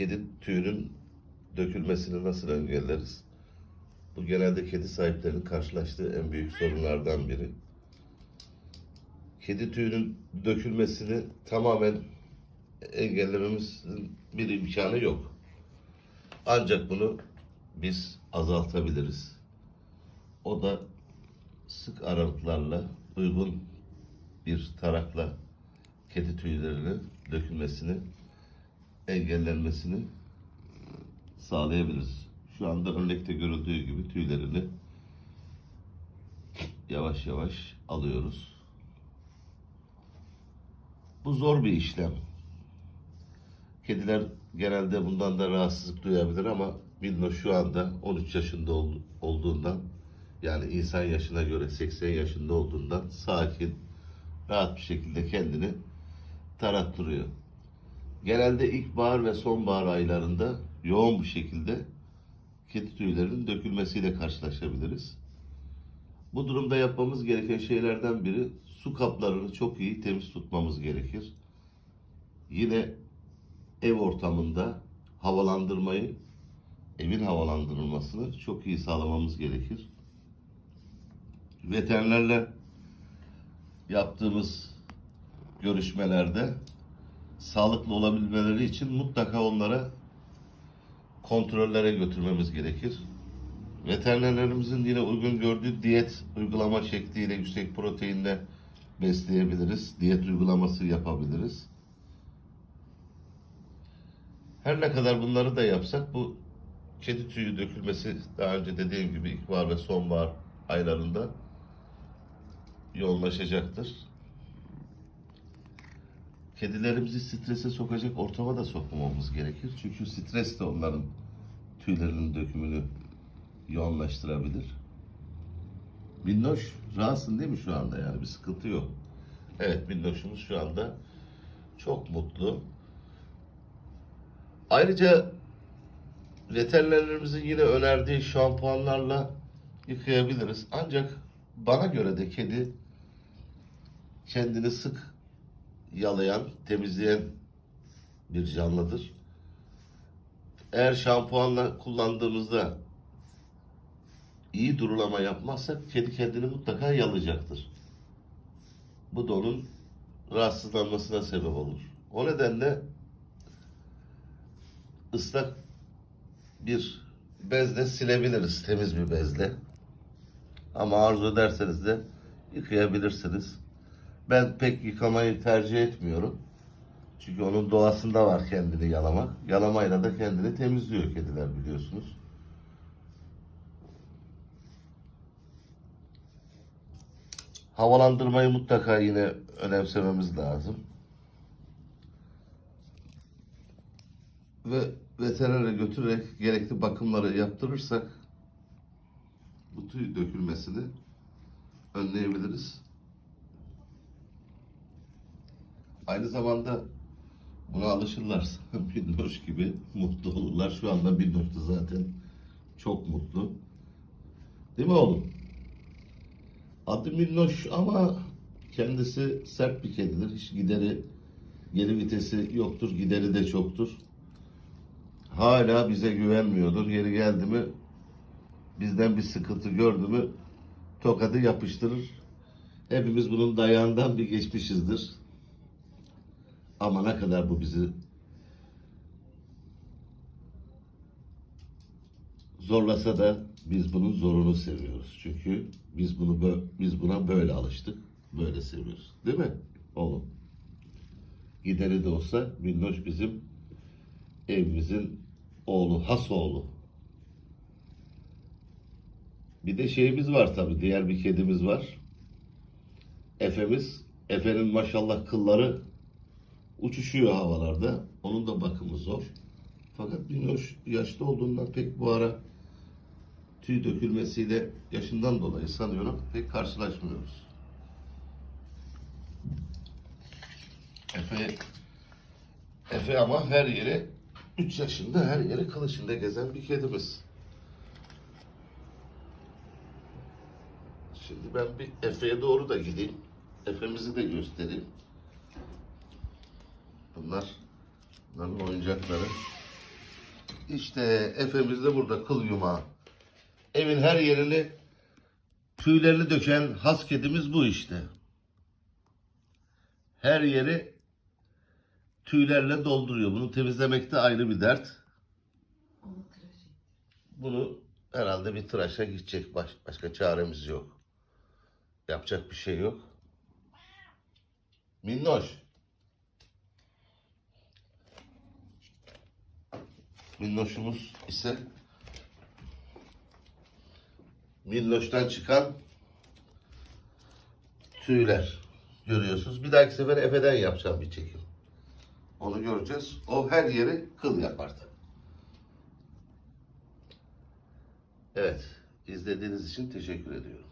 kedi tüyünün dökülmesini nasıl engelleriz? Bu genelde kedi sahiplerinin karşılaştığı en büyük sorunlardan biri. Kedi tüyünün dökülmesini tamamen engellememizin bir imkanı yok. Ancak bunu biz azaltabiliriz. O da sık aralıklarla uygun bir tarakla kedi tüylerinin dökülmesini engellenmesini sağlayabiliriz. Şu anda örnekte görüldüğü gibi tüylerini yavaş yavaş alıyoruz. Bu zor bir işlem. Kediler genelde bundan da rahatsızlık duyabilir ama Bilno şu anda 13 yaşında ol- olduğundan yani insan yaşına göre 80 yaşında olduğundan sakin, rahat bir şekilde kendini tarattırıyor. Genelde ilkbahar ve sonbahar aylarında yoğun bir şekilde kedi tüylerinin dökülmesiyle karşılaşabiliriz. Bu durumda yapmamız gereken şeylerden biri su kaplarını çok iyi temiz tutmamız gerekir. Yine ev ortamında havalandırmayı, evin havalandırılmasını çok iyi sağlamamız gerekir. Veterinerlerle yaptığımız görüşmelerde sağlıklı olabilmeleri için mutlaka onlara kontrollere götürmemiz gerekir. Veterinerlerimizin yine uygun gördüğü diyet uygulama şekliyle yüksek proteinle besleyebiliriz. Diyet uygulaması yapabiliriz. Her ne kadar bunları da yapsak bu kedi tüyü dökülmesi daha önce dediğim gibi ilkbahar ve sonbahar aylarında yoğunlaşacaktır. Kedilerimizi strese sokacak ortama da sokmamamız gerekir. Çünkü stres de onların tüylerinin dökümünü yoğunlaştırabilir. Minnoş rahatsın değil mi şu anda yani bir sıkıntı yok. Evet Minnoş'umuz şu anda çok mutlu. Ayrıca veterinerlerimizin yine önerdiği şampuanlarla yıkayabiliriz. Ancak bana göre de kedi kendini sık yalayan, temizleyen bir canlıdır. Eğer şampuanla kullandığımızda iyi durulama yapmazsak kedi kendini mutlaka yalayacaktır. Bu da onun rahatsızlanmasına sebep olur. O nedenle ıslak bir bezle silebiliriz, temiz bir bezle. Ama arzu ederseniz de yıkayabilirsiniz. Ben pek yıkamayı tercih etmiyorum. Çünkü onun doğasında var kendini yalamak. Yalamayla da kendini temizliyor kediler biliyorsunuz. Havalandırmayı mutlaka yine önemsememiz lazım. Ve veterinere götürerek gerekli bakımları yaptırırsak bu tüy dökülmesini önleyebiliriz. Aynı zamanda buna alışırlarsa Binnoş gibi mutlu olurlar. Şu anda Binnoş da zaten çok mutlu. Değil mi oğlum? Adı Minnoş ama kendisi sert bir kedidir. Hiç gideri, geri vitesi yoktur, gideri de çoktur. Hala bize güvenmiyordur. Yeri geldi mi bizden bir sıkıntı gördü mü tokadı yapıştırır. Hepimiz bunun dayağından bir geçmişizdir. Ama ne kadar bu bizi zorlasa da biz bunun zorunu seviyoruz. Çünkü biz bunu biz buna böyle alıştık. Böyle seviyoruz. Değil mi? Oğlum. Gideri de olsa Minnoş bizim evimizin oğlu, has oğlu. Bir de şeyimiz var tabii. Diğer bir kedimiz var. Efe'miz. Efe'nin maşallah kılları uçuşuyor havalarda. Onun da bakımı zor. Fakat Minnoş yaşlı olduğundan pek bu ara tüy dökülmesiyle yaşından dolayı sanıyorum pek karşılaşmıyoruz. Efe Efe ama her yere 3 yaşında her yere kılıçında gezen bir kedimiz. Şimdi ben bir Efe'ye doğru da gideyim. Efe'mizi de göstereyim. Bunlar bunların oyuncakları. İşte Efe'miz de burada kıl yumağı. Evin her yerini tüylerini döken has kedimiz bu işte. Her yeri tüylerle dolduruyor. Bunu temizlemek de ayrı bir dert. Bunu herhalde bir tıraşa gidecek. Baş- başka çaremiz yok. Yapacak bir şey yok. Minnoş. Minnoşumuz ise Minnoş'tan çıkan tüyler. Görüyorsunuz. Bir dahaki sefer Efe'den yapacağım bir çekim. Onu göreceğiz. O her yeri kıl yapar tabii. Evet. izlediğiniz için teşekkür ediyorum.